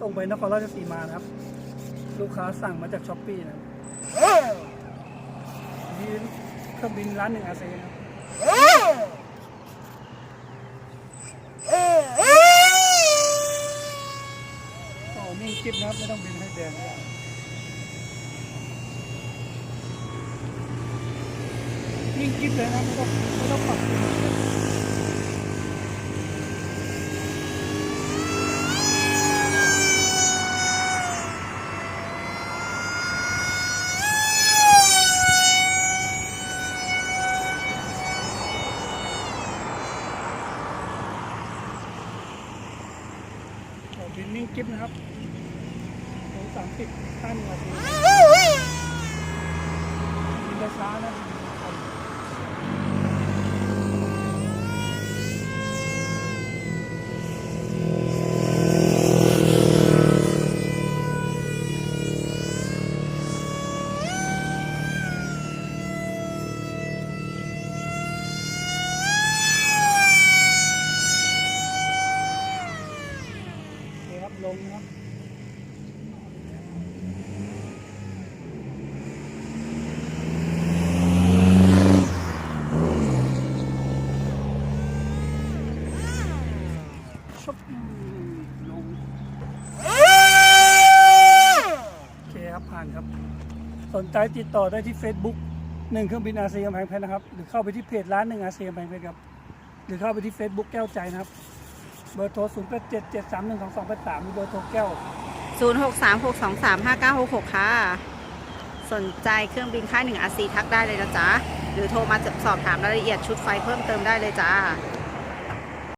ส่งไปนครราชสีมาครับ ลูกค้าสั่งมาจากช้อปปี้นะครับนี่เครื่องบินร้านหนึ่งอาเซียนครับโอ้นิ่งกิ๊บนะครับไม่ต้องบินให้แดงนิ่งกิ๊บเลยนะไม่ต้องไม่ต้องปรับ โอ้บินนิ่งกิ๊บนะครับโอ้สามสิบห้าหนึ่งนาทีบินช้าๆนะ ลงนะชบลงโอเคครับ ผ่านครับ สนใจติดต่อได้ที่ Facebook หนึ่งเครื่องบินอาเซียนแพงเพชรนะครับ หรือเข้าไปที่เพจร้านหนึ่งอาเซียนแพงเพชรครับ หรือเข้าไปที่ Facebook แก้วใจนะครับ เบอร์โทร0 8 7 7 3 1 2 2 8 3มีเบอร์โทรแก้ว 0 6 3 6 2 3 5 9 6 6 ค่ะ สนใจเครื่องบินค่ายหนึ่งอาซีทักได้เลยนะจ๊ะ หรือโทรมาสอบถามรายละเอียดชุดไฟเพิ่มเติมได้เลยจ้า